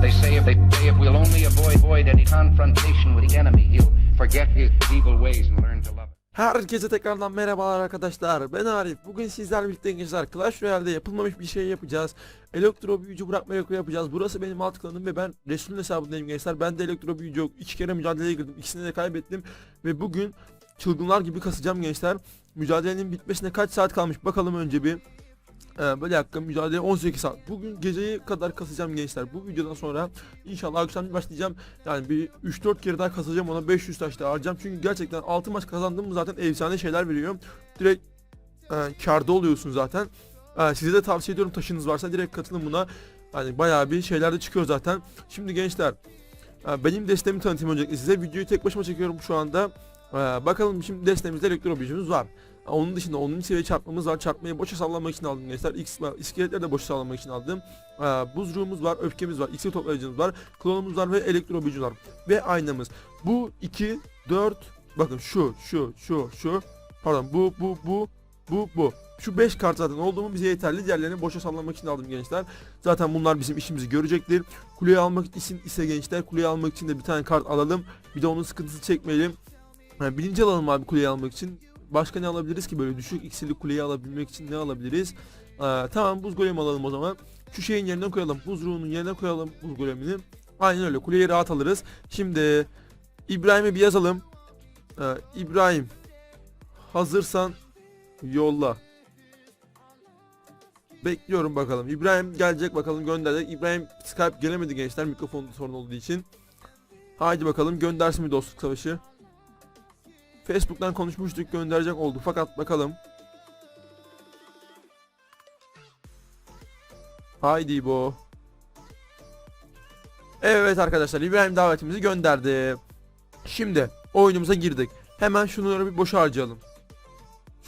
And they say if they say if we'll only avoid, avoid any confrontation with the enemy, he'll forget his evil ways and learn to love. Herkese tekrardan merhabalar arkadaşlar. Ben Arif. Bugün sizlerle birlikte gençler Clash Royale'de yapılmamış bir şey yapacağız. Elektro büyücü bırakma rekoru yapacağız. Burası benim alt klanım ve ben Resul'ün hesabındayım gençler. Ben de elektro büyücü yok. İki kere mücadeleye girdim. İkisini de kaybettim. Ve bugün çılgınlar gibi kasacağım gençler. Mücadelenin bitmesine kaç saat kalmış bakalım önce bir. Ee, böyle dakika mücadele 18 saat. Bugün geceye kadar kasacağım gençler. Bu videodan sonra inşallah akşam başlayacağım. Yani bir 3-4 kere daha kasacağım ona 500 taş da harcayacağım. Çünkü gerçekten 6 maç kazandığım mı zaten efsane şeyler veriyor. Direkt e, karda oluyorsun zaten. E, size de tavsiye ediyorum taşınız varsa direkt katılın buna. Hani bayağı bir şeyler de çıkıyor zaten. Şimdi gençler e, benim desteğimi tanıtayım öncelikle size. Videoyu tek başıma çekiyorum şu anda. E, bakalım şimdi destemizde elektro var. Onun dışında 10. seviye çarpmamız var. Çarpmayı boşa sallamak için aldım gençler. X, iskeletleri de boşa sallamak için aldım. Ee, buz ruhumuz var, öfkemiz var, iksir toplayıcımız var, klonumuz var ve elektro büyücü var. Ve aynamız. Bu 2, 4, bakın şu, şu, şu, şu. Pardon bu, bu, bu, bu, bu. Şu 5 kart zaten oldu mu bize yeterli. Diğerlerini boşa sallamak için aldım gençler. Zaten bunlar bizim işimizi görecektir. Kuleyi almak için ise gençler kuleyi almak için de bir tane kart alalım. Bir de onun sıkıntısı çekmeyelim. Yani birinci alalım abi kuleyi almak için. Başka ne alabiliriz ki böyle düşük iksirli kuleyi alabilmek için ne alabiliriz? Ee, tamam buz golemi alalım o zaman. Şu şeyin yerine koyalım. Buz ruhunun yerine koyalım buz golemini. Aynen öyle kuleyi rahat alırız. Şimdi İbrahim'i bir yazalım. Ee, İbrahim hazırsan yolla. Bekliyorum bakalım. İbrahim gelecek bakalım gönderecek. İbrahim Skype gelemedi gençler mikrofon sorun olduğu için. Haydi bakalım göndersin bir dostluk savaşı. Facebook'tan konuşmuştuk gönderecek oldu fakat bakalım. Haydi bu. Evet arkadaşlar İbrahim davetimizi gönderdi. Şimdi oyunumuza girdik. Hemen şunları bir boşa harcayalım.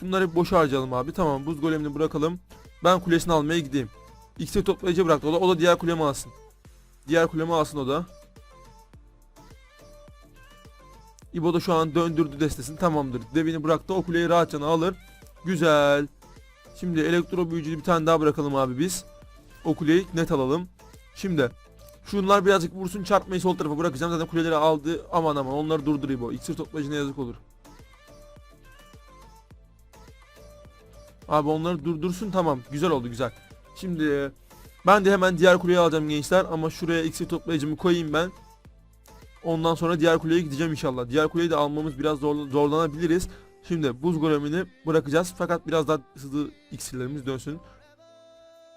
Şunları bir boşa harcayalım abi. Tamam buz golemini bırakalım. Ben kulesini almaya gideyim. X'e toplayıcı bıraktı. O da, o da diğer kulemi alsın. Diğer kulemi alsın o da. İbo da şu an döndürdü destesini tamamdır. Devini bıraktı o kuleyi rahatça alır. Güzel. Şimdi elektro büyücülü bir tane daha bırakalım abi biz. O kuleyi net alalım. Şimdi şunlar birazcık vursun çarpmayı sol tarafa bırakacağım. Zaten kuleleri aldı. Aman aman onları durdur İbo. İksir toplayıcına yazık olur. Abi onları durdursun tamam. Güzel oldu güzel. Şimdi ben de hemen diğer kuleyi alacağım gençler. Ama şuraya iksir toplayıcımı koyayım ben. Ondan sonra diğer kuleye gideceğim inşallah. Diğer kuleyi de almamız biraz zor, zorlanabiliriz. Şimdi buz golemini bırakacağız. Fakat biraz daha hızlı iksirlerimiz dönsün.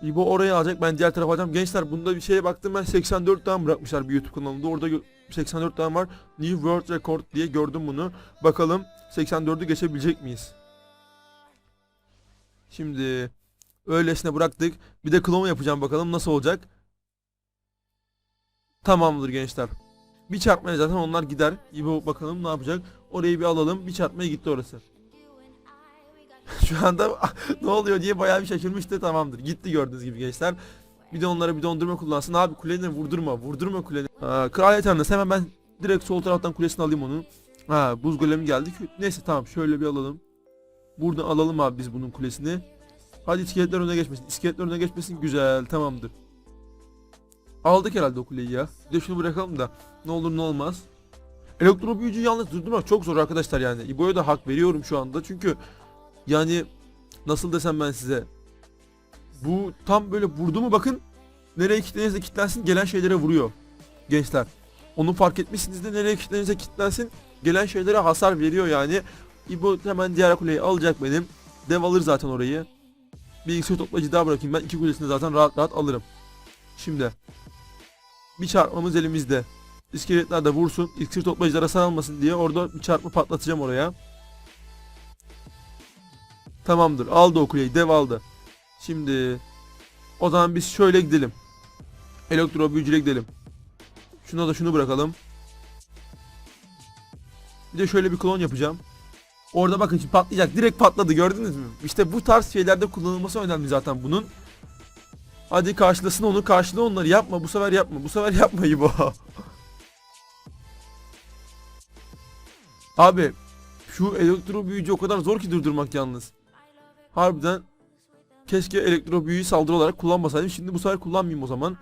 İbo orayı alacak. Ben diğer tarafa alacağım. Gençler bunda bir şeye baktım ben 84 tane bırakmışlar bir YouTube kanalında. Orada gö- 84 tane var. New World Record diye gördüm bunu. Bakalım 84'ü geçebilecek miyiz? Şimdi öylesine bıraktık. Bir de klon yapacağım bakalım nasıl olacak. Tamamdır gençler. Bir çarpmaya zaten onlar gider. İbo bakalım ne yapacak. Orayı bir alalım. Bir çarpmaya gitti orası. Şu anda ne oluyor diye bayağı bir şaşırmıştı tamamdır. Gitti gördüğünüz gibi gençler. Bir de onlara bir dondurma kullansın. Abi kuleni vurdurma. Vurdurma kuleni. Ha, kraliyet hamlesi hemen ben direkt sol taraftan kulesini alayım onu. Ha buz golemi geldi. Neyse tamam şöyle bir alalım. Buradan alalım abi biz bunun kulesini. Hadi iskeletler öne geçmesin. İskeletler öne geçmesin. Güzel tamamdır. Aldık herhalde o ya. Bir de şunu bırakalım da ne olur ne olmaz. Elektro büyücü yalnız durdurmak çok zor arkadaşlar yani. İbo'ya da hak veriyorum şu anda çünkü yani nasıl desem ben size. Bu tam böyle vurdu mu bakın nereye kilitlenirse kilitlensin gelen şeylere vuruyor. Gençler. Onu fark etmişsiniz de nereye kilitlenirse kilitlensin gelen şeylere hasar veriyor yani. İbo hemen diğer kuleyi alacak benim. Dev alır zaten orayı. İksir toplayıcı daha bırakayım ben iki kulesini zaten rahat rahat alırım. Şimdi bir çarpmamız elimizde. İskeletler de vursun. İksir toplayıcılara sarılmasın diye orada bir çarpma patlatacağım oraya. Tamamdır. Aldı o kuleyi. Dev aldı. Şimdi o zaman biz şöyle gidelim. Elektro büyücüyle gidelim. Şuna da şunu bırakalım. Bir de şöyle bir klon yapacağım. Orada bakın şimdi patlayacak. Direkt patladı gördünüz mü? İşte bu tarz şeylerde kullanılması önemli zaten bunun. Hadi karşılasın onu karşıla onları yapma bu sefer yapma bu sefer yapma bu. Abi şu elektro büyücü o kadar zor ki durdurmak yalnız. Harbiden keşke elektro büyüyü saldırı olarak kullanmasaydım. Şimdi bu sefer kullanmayayım o zaman.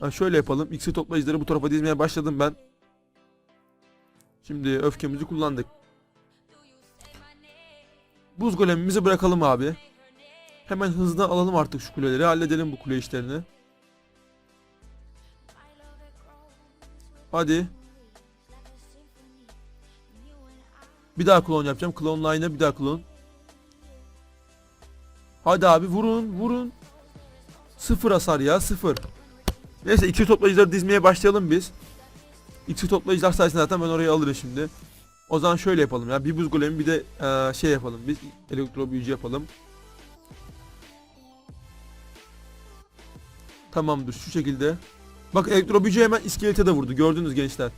Ha, şöyle yapalım. X'i toplayıcıları bu tarafa dizmeye başladım ben. Şimdi öfkemizi kullandık. Buz golemimizi bırakalım abi. Hemen hızlı alalım artık şu kuleleri. Halledelim bu kule işlerini. Hadi. Bir daha klon yapacağım. Klon line'a bir daha klon. Hadi abi vurun vurun. Sıfır hasar ya sıfır. Neyse iki toplayıcıları dizmeye başlayalım biz. İki toplayıcılar sayesinde zaten ben orayı alırım şimdi. O zaman şöyle yapalım ya. Bir buz golemi bir de eee, şey yapalım. Biz elektro büyücü yapalım. Tamamdır şu şekilde. Bak elektro büyücü hemen iskelete de vurdu. Gördünüz gençler.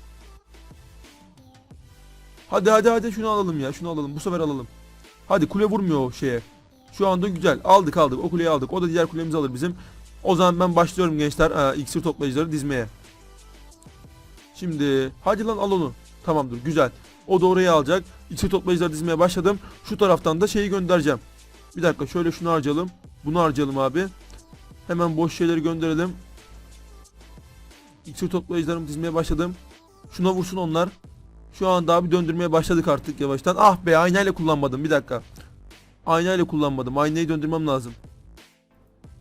Hadi hadi hadi şunu alalım ya. Şunu alalım. Bu sefer alalım. Hadi kule vurmuyor o şeye. Şu anda güzel. Aldık aldık. O kuleyi aldık. O da diğer kulemizi alır bizim. O zaman ben başlıyorum gençler. Aa, iksir toplayıcıları dizmeye. Şimdi hadi lan al onu. Tamamdır güzel. O da oraya alacak. İksir toplayıcıları dizmeye başladım. Şu taraftan da şeyi göndereceğim. Bir dakika şöyle şunu harcayalım. Bunu harcayalım abi. Hemen boş şeyleri gönderelim. İksir toplayıcılarımı dizmeye başladım. Şuna vursun onlar. Şu anda abi döndürmeye başladık artık yavaştan. Ah be aynayla kullanmadım bir dakika. Aynayla kullanmadım. Aynayı döndürmem lazım.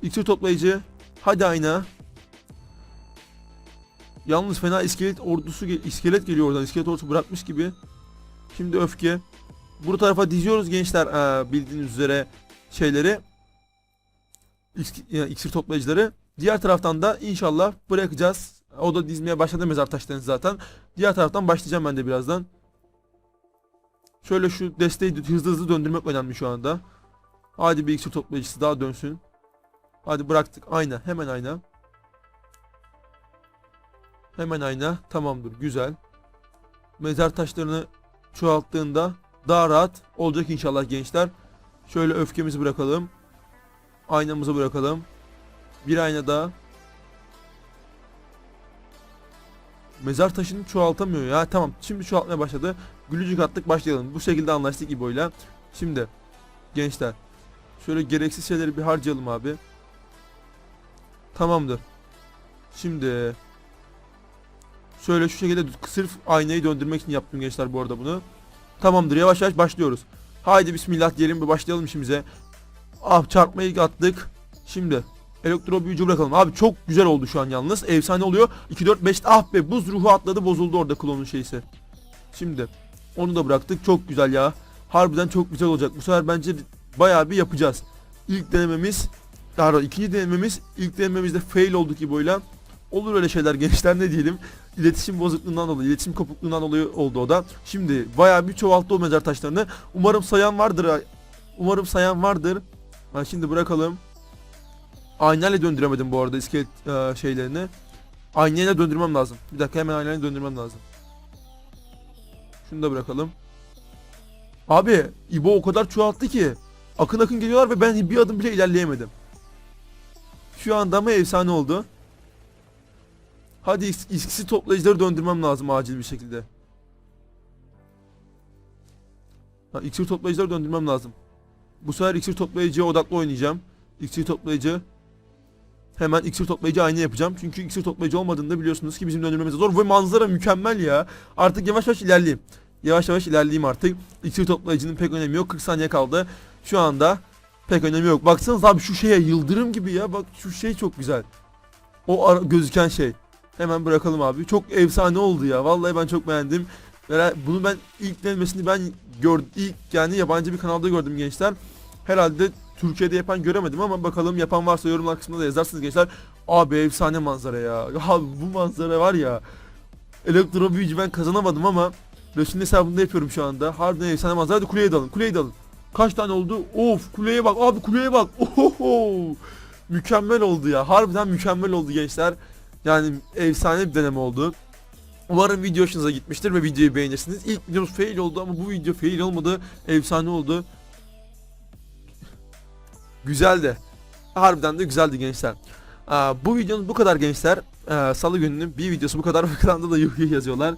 İksir toplayıcı. Hadi ayna. Yalnız fena iskelet ordusu iskelet geliyor oradan. İskelet ordusu bırakmış gibi. Şimdi öfke. Bu tarafa diziyoruz gençler ee, bildiğiniz üzere şeyleri. Yani iksir toplayıcıları. Diğer taraftan da inşallah bırakacağız. O da dizmeye başladı mezar taşlarını zaten. Diğer taraftan başlayacağım ben de birazdan. Şöyle şu desteği hızlı hızlı döndürmek önemli şu anda. Hadi bir iksir toplayıcısı daha dönsün. Hadi bıraktık. Ayna. Hemen ayna. Hemen ayna. Tamamdır. Güzel. Mezar taşlarını çoğalttığında daha rahat olacak inşallah gençler. Şöyle öfkemizi bırakalım. Aynamızı bırakalım. Bir ayna daha. Mezar taşını çoğaltamıyor ya. Tamam. Şimdi çoğaltmaya başladı. Gülücük attık başlayalım. Bu şekilde anlaştık İbo'yla. Şimdi gençler şöyle gereksiz şeyleri bir harcayalım abi. Tamamdır. Şimdi şöyle şu şekilde sırf aynayı döndürmek için yaptım gençler bu arada bunu. Tamamdır yavaş yavaş başlıyoruz. Haydi bismillah diyelim bir başlayalım işimize. Ah çarpmayı attık. Şimdi elektro büyücü bırakalım. Abi çok güzel oldu şu an yalnız. Efsane oluyor. 2 4 5 ah be buz ruhu atladı bozuldu orada klonun şeysi. Şimdi onu da bıraktık. Çok güzel ya. Harbiden çok güzel olacak. Bu sefer bence bayağı bir yapacağız. İlk denememiz Pardon ikinci denememiz ilk denememizde fail olduk İbo'yla. Olur öyle şeyler gençler ne diyelim. İletişim bozukluğundan dolayı, iletişim kopukluğundan dolayı oldu o da. Şimdi bayağı bir çoğalttı o mezar taşlarını. Umarım sayan vardır. Umarım sayan vardır. Ha, şimdi bırakalım. Aynayla döndüremedim bu arada iskelet e, şeylerini. Aynayla döndürmem lazım. Bir dakika hemen aynayla döndürmem lazım. Şunu da bırakalım. Abi İbo o kadar çoğalttı ki. Akın akın geliyorlar ve ben bir adım bile ilerleyemedim. Şu anda ama efsane oldu. Hadi is- iskisi toplayıcıları döndürmem lazım acil bir şekilde. Ha, iksir toplayıcıları döndürmem lazım. Bu sefer iksir toplayıcıya odaklı oynayacağım. İksir toplayıcı. Hemen iksir toplayıcı aynı yapacağım. Çünkü iksir toplayıcı olmadığında biliyorsunuz ki bizim döndürmemiz zor. Ve manzara mükemmel ya. Artık yavaş yavaş ilerleyeyim. Yavaş yavaş ilerleyeyim artık. İksir toplayıcının pek önemi yok. 40 saniye kaldı. Şu anda pek önemi yok. Baksanız abi şu şeye yıldırım gibi ya. Bak şu şey çok güzel. O gözüken şey. Hemen bırakalım abi. Çok efsane oldu ya. Vallahi ben çok beğendim. Bunu ben ilk denemesini ben gördüm. İlk yani yabancı bir kanalda gördüm gençler. Herhalde Türkiye'de yapan göremedim ama bakalım yapan varsa yorumlar kısmında da yazarsınız gençler. Abi efsane manzara ya. Abi bu manzara var ya. Elektro büyücü ben kazanamadım ama Resul'ün hesabında yapıyorum şu anda. Harbiden efsane manzara. Hadi kuleye dalın. Kuleye dalın. Kaç tane oldu? Of kuleye bak. Abi kuleye bak. Ohoho. Mükemmel oldu ya. Harbiden mükemmel oldu gençler. Yani efsane bir deneme oldu. Umarım video hoşunuza gitmiştir ve videoyu beğenirsiniz. İlk videomuz fail oldu ama bu video fail olmadı. Efsane oldu. Güzeldi. Harbiden de güzeldi gençler. Bu videonun bu kadar gençler. Salı gününün bir videosu bu kadar. Kanalda da yuh yazıyorlar.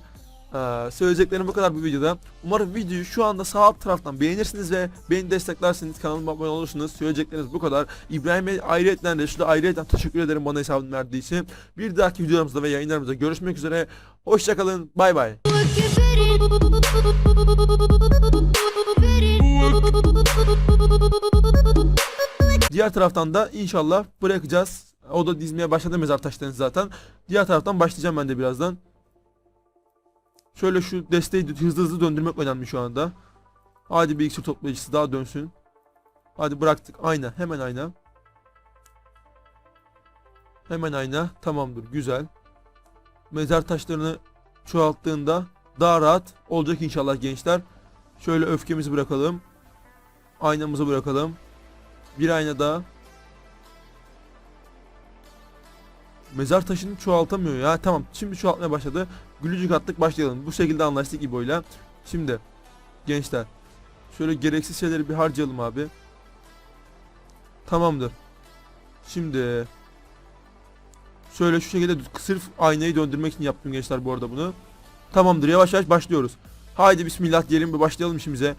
Söyleyeceklerim bu kadar bu videoda. Umarım videoyu şu anda sağ alt taraftan beğenirsiniz ve beni desteklersiniz. Kanalıma abone olursunuz. Söyleyecekleriniz bu kadar. İbrahim'e ayrıyetten de şurada ayrıyetten teşekkür ederim bana hesabını verdiği için. Bir dahaki videolarımızda ve yayınlarımızda görüşmek üzere. Hoşçakalın. Bay bay. Diğer taraftan da inşallah bırakacağız. O da dizmeye başladı mezar taşlarını zaten. Diğer taraftan başlayacağım ben de birazdan. Şöyle şu desteği hızlı hızlı döndürmek önemli şu anda. Hadi bir iksir toplayıcısı daha dönsün. Hadi bıraktık. Ayna. Hemen ayna. Hemen ayna. Tamamdır. Güzel. Mezar taşlarını çoğalttığında daha rahat olacak inşallah gençler. Şöyle öfkemizi bırakalım. Aynamızı bırakalım. Bir ayna daha. Mezar taşını çoğaltamıyor ya. Tamam şimdi çoğaltmaya başladı. Gülücük attık başlayalım. Bu şekilde anlaştık İbo'yla. Şimdi gençler. Şöyle gereksiz şeyleri bir harcayalım abi. Tamamdır. Şimdi şöyle şu şekilde sırf aynayı döndürmek için yaptım gençler bu arada bunu. Tamamdır yavaş yavaş başlıyoruz. Haydi bismillah diyelim bir başlayalım işimize.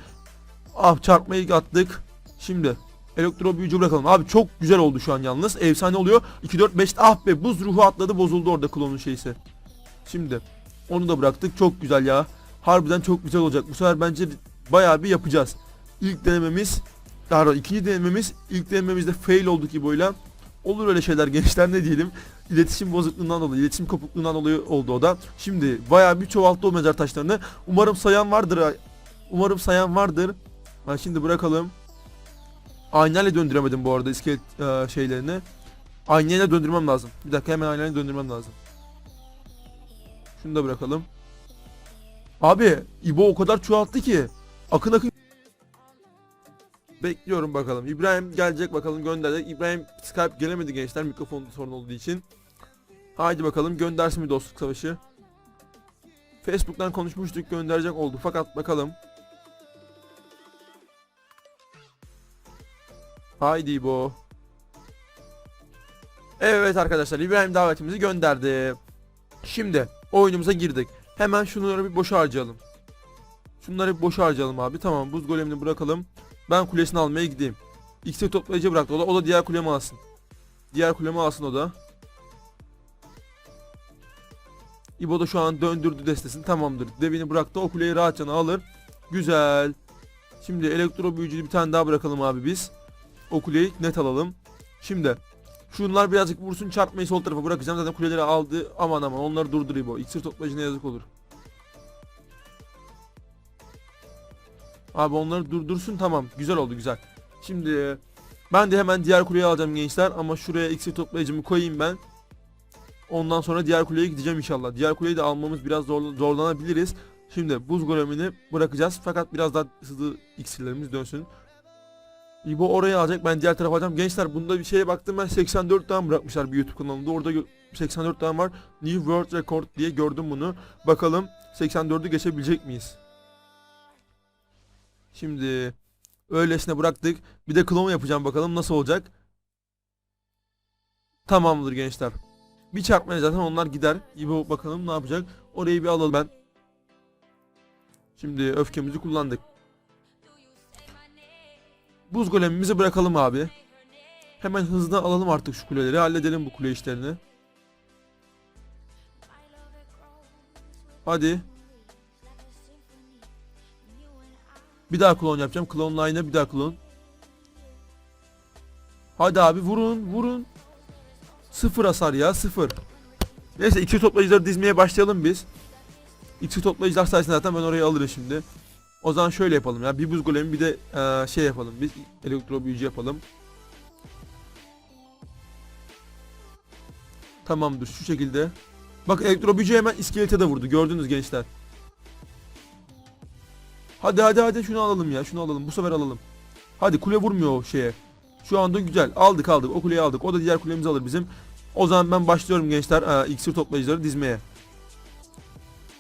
Ah çarpmayı attık. Şimdi elektro büyücü bırakalım. Abi çok güzel oldu şu an yalnız. Efsane oluyor. 2 4 5 ah be buz ruhu atladı bozuldu orada klonun şeysi. Şimdi onu da bıraktık. Çok güzel ya. Harbiden çok güzel olacak. Bu sefer bence bayağı bir yapacağız. İlk denememiz daha doğrusu ikinci denememiz ilk denememizde fail olduk İbo'yla. Olur öyle şeyler gençler ne diyelim. İletişim bozukluğundan dolayı, iletişim kopukluğundan dolayı oldu o da. Şimdi bayağı bir çoğalttı o mezar taşlarını. Umarım sayan vardır. Umarım sayan vardır. Ha şimdi bırakalım. Aynayla döndüremedim bu arada iskelet e, şeylerini. Aynayla döndürmem lazım. Bir dakika hemen aynayla döndürmem lazım. Şunu da bırakalım. Abi İbo o kadar çoğalttı ki. Akın akın. Bekliyorum bakalım. İbrahim gelecek bakalım gönderecek. İbrahim Skype gelemedi gençler mikrofon sorun olduğu için. Haydi bakalım göndersin bir dostluk savaşı. Facebook'tan konuşmuştuk gönderecek oldu fakat bakalım. Haydi İbo. Evet arkadaşlar İbrahim davetimizi gönderdi. Şimdi oyunumuza girdik. Hemen şunları bir boşa harcayalım. Şunları bir boşa harcayalım abi. Tamam buz golemini bırakalım. Ben kulesini almaya gideyim. X'e toplayıcı bıraktı. O da, o da diğer kulemi alsın. Diğer kulemi alsın o da. İbo da şu an döndürdü destesini tamamdır. Devini bıraktı o kuleyi rahatça alır. Güzel. Şimdi elektro büyücülü bir tane daha bırakalım abi biz. O kuleyi net alalım. Şimdi şunlar birazcık vursun çarpmayı sol tarafa bırakacağım. Zaten kuleleri aldı. Aman aman onları durdur İbo. İksir toplayıcına yazık olur. Abi onları durdursun tamam. Güzel oldu güzel. Şimdi ben de hemen diğer kuleyi alacağım gençler. Ama şuraya iksir toplayıcımı koyayım ben. Ondan sonra diğer kuleye gideceğim inşallah. Diğer kuleyi de almamız biraz zor, zorlanabiliriz. Şimdi buz golemini bırakacağız. Fakat biraz daha hızlı iksirlerimiz dönsün. İbo orayı alacak. Ben diğer tarafa alacağım. Gençler bunda bir şeye baktım ben 84 tane bırakmışlar bir YouTube kanalında. Orada gö- 84 tane var. New World Record diye gördüm bunu. Bakalım 84'ü geçebilecek miyiz? Şimdi öylesine bıraktık. Bir de klon yapacağım bakalım nasıl olacak. Tamamdır gençler. Bir çarpmaya zaten onlar gider. İbo bakalım ne yapacak. Orayı bir alalım ben. Şimdi öfkemizi kullandık. Buz golemimizi bırakalım abi. Hemen hızlı alalım artık şu kuleleri. Halledelim bu kule işlerini. Hadi. Bir daha klon yapacağım. Klon line'a bir daha klon. Hadi abi vurun vurun. Sıfır hasar ya sıfır. Neyse iki toplayıcıları dizmeye başlayalım biz. İki toplayıcılar sayesinde zaten ben orayı alırım şimdi. O zaman şöyle yapalım ya. Bir buz golemi bir de eee, şey yapalım. Biz elektro büyücü yapalım. Tamamdır şu şekilde. Bak elektro büyücü hemen iskelete de vurdu. Gördünüz gençler. Hadi hadi hadi şunu alalım ya. Şunu alalım. Bu sefer alalım. Hadi kule vurmuyor o şeye. Şu anda güzel. Aldık aldık. O kuleyi aldık. O da diğer kulemizi alır bizim. O zaman ben başlıyorum gençler. Aa, iksir toplayıcıları dizmeye.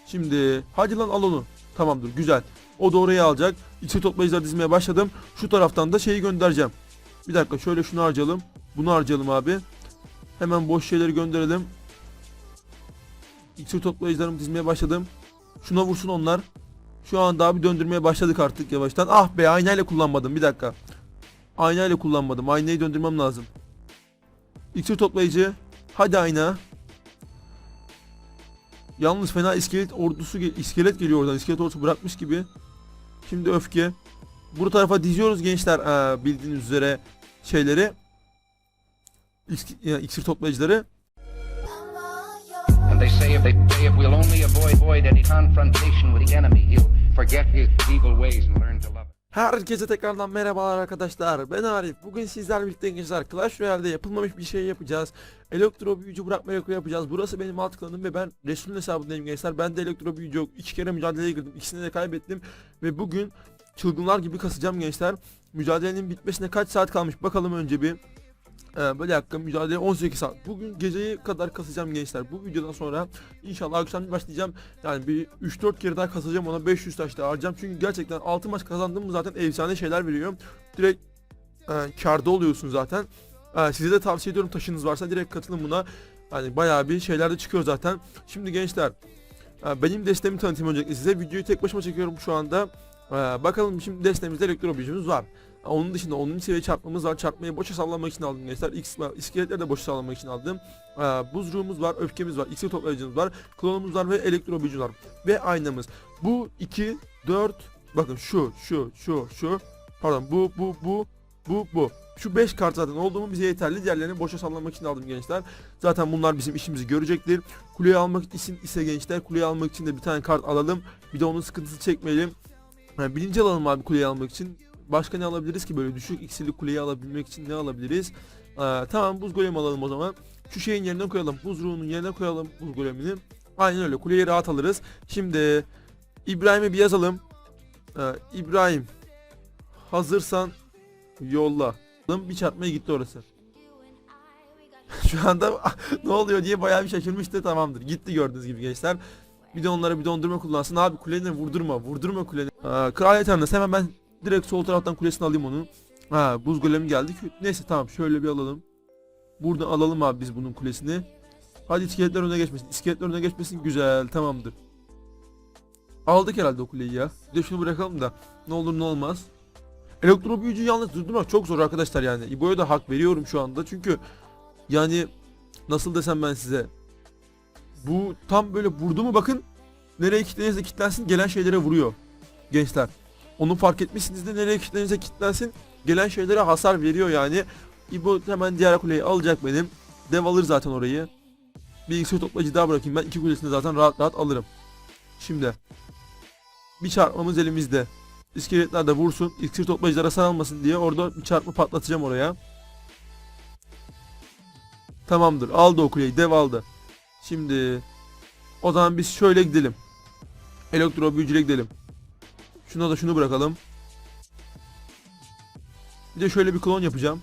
Şimdi hadi lan al onu. Tamamdır güzel. O da oraya alacak. İksir toplayıcıları dizmeye başladım. Şu taraftan da şeyi göndereceğim. Bir dakika şöyle şunu harcayalım. Bunu harcayalım abi. Hemen boş şeyleri gönderelim. İksir toplayıcılarımı dizmeye başladım. Şuna vursun onlar. Şu anda abi döndürmeye başladık artık yavaştan. Ah be aynayla kullanmadım bir dakika. Aynayla kullanmadım. Aynayı döndürmem lazım. İksir toplayıcı. Hadi ayna. Yalnız fena iskelet ordusu iskelet geliyor oradan. İskelet ordusu bırakmış gibi. Şimdi öfke. Bu tarafa diziyoruz gençler ee, bildiğiniz üzere şeyleri. Yani iksir toplayıcıları. They say if they say if we'll only avoid, any confrontation with the enemy, he'll forget his evil ways and learn to love. Herkese tekrardan merhabalar arkadaşlar. Ben Arif. Bugün sizlerle birlikte gençler Clash Royale'de yapılmamış bir şey yapacağız. Elektro büyücü bırakma rekoru yapacağız. Burası benim alt klanım ve ben Resul'ün hesabındayım gençler. Ben de elektro büyücü yok. İki kere mücadeleye girdim. İkisini de kaybettim. Ve bugün çılgınlar gibi kasacağım gençler. Mücadelenin bitmesine kaç saat kalmış bakalım önce bir. Ee, böyle dakika mücadele 18 saat. Bugün geceye kadar kasacağım gençler. Bu videodan sonra inşallah akşam başlayacağım. Yani bir 3-4 kere daha kasacağım ona 500 taş da harcayacağım. Çünkü gerçekten 6 maç kazandığım mı zaten efsane şeyler veriyor. Direkt e, karda oluyorsun zaten. E, size de tavsiye ediyorum taşınız varsa direkt katılın buna. Hani bayağı bir şeyler de çıkıyor zaten. Şimdi gençler e, benim desteğimi tanıtayım öncelikle size. Videoyu tek başıma çekiyorum şu anda. E, bakalım şimdi desteğimizde elektro büyücümüz var. Onun dışında 10. seviye çarpmamız var. Çarpmayı boşa sallamak için aldım gençler. X, iskeletleri de boşa sallamak için aldım. Ee, buz ruhumuz var, öfkemiz var, iksir toplayıcımız var, klonumuz var ve elektro büyücü var. Ve aynamız. Bu 2, 4, bakın şu, şu, şu, şu. Pardon bu, bu, bu, bu, bu. Şu 5 kart zaten oldu mu bize yeterli. Diğerlerini boşa sallamak için aldım gençler. Zaten bunlar bizim işimizi görecektir. Kuleyi almak için ise gençler kuleyi almak için de bir tane kart alalım. Bir de onun sıkıntısı çekmeyelim. Yani birinci alalım abi kuleyi almak için. Başka ne alabiliriz ki böyle düşük iksirli kuleyi alabilmek için ne alabiliriz? Ee, tamam buz golemi alalım o zaman. Şu şeyin yerine koyalım. Buz ruhunun yerine koyalım buz golemini. Aynen öyle kuleyi rahat alırız. Şimdi İbrahim'i bir yazalım. Ee, İbrahim hazırsan yolla. Bir çarpmaya gitti orası. Şu anda ne oluyor diye bayağı bir şaşırmıştı tamamdır. Gitti gördüğünüz gibi gençler. Bir de onlara bir dondurma kullansın. Abi kuleni vurdurma. Vurdurma kuleni. Aa, Kraliyet Hanı'nda hemen ben direkt sol taraftan kulesini alayım onu. Ha buz golemi geldi. Neyse tamam şöyle bir alalım. Buradan alalım abi biz bunun kulesini. Hadi iskeletler öne geçmesin. İskeletler öne geçmesin. Güzel tamamdır. Aldık herhalde o kuleyi ya. Bir de şunu bırakalım da ne olur ne olmaz. Elektro büyücü yalnız durdurmak çok zor arkadaşlar yani. İbo'ya da hak veriyorum şu anda çünkü yani nasıl desem ben size. Bu tam böyle vurdu mu bakın nereye kilitlenirse kilitlensin gelen şeylere vuruyor. Gençler. Onu fark etmişsiniz de nereye kilitlenirse kilitlensin gelen şeylere hasar veriyor yani. İbo hemen diğer kuleyi alacak benim. Dev alır zaten orayı. Bir iksir toplayıcı daha bırakayım ben iki kulesini zaten rahat rahat alırım. Şimdi. Bir çarpmamız elimizde. İskeletler de vursun. İksir toplayıcılar hasar almasın diye orada bir çarpma patlatacağım oraya. Tamamdır. Aldı o kuleyi. Dev aldı. Şimdi o zaman biz şöyle gidelim. Elektro büyücüyle gidelim. Şuna da şunu bırakalım. Bir de şöyle bir klon yapacağım.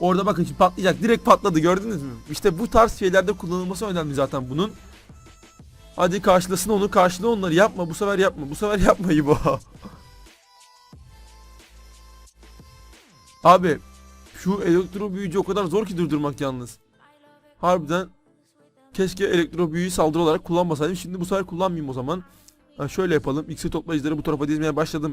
Orada bakın şimdi patlayacak. Direkt patladı gördünüz mü? İşte bu tarz şeylerde kullanılması önemli zaten bunun. Hadi karşılasın onu karşıla onları yapma bu sefer yapma bu sefer yapma bu. Abi şu elektro büyücü o kadar zor ki durdurmak yalnız. Harbiden keşke elektro büyüyü saldırı olarak kullanmasaydım. Şimdi bu sefer kullanmayayım o zaman. Şöyle yapalım. X'i toplayıcıları bu tarafa dizmeye başladım.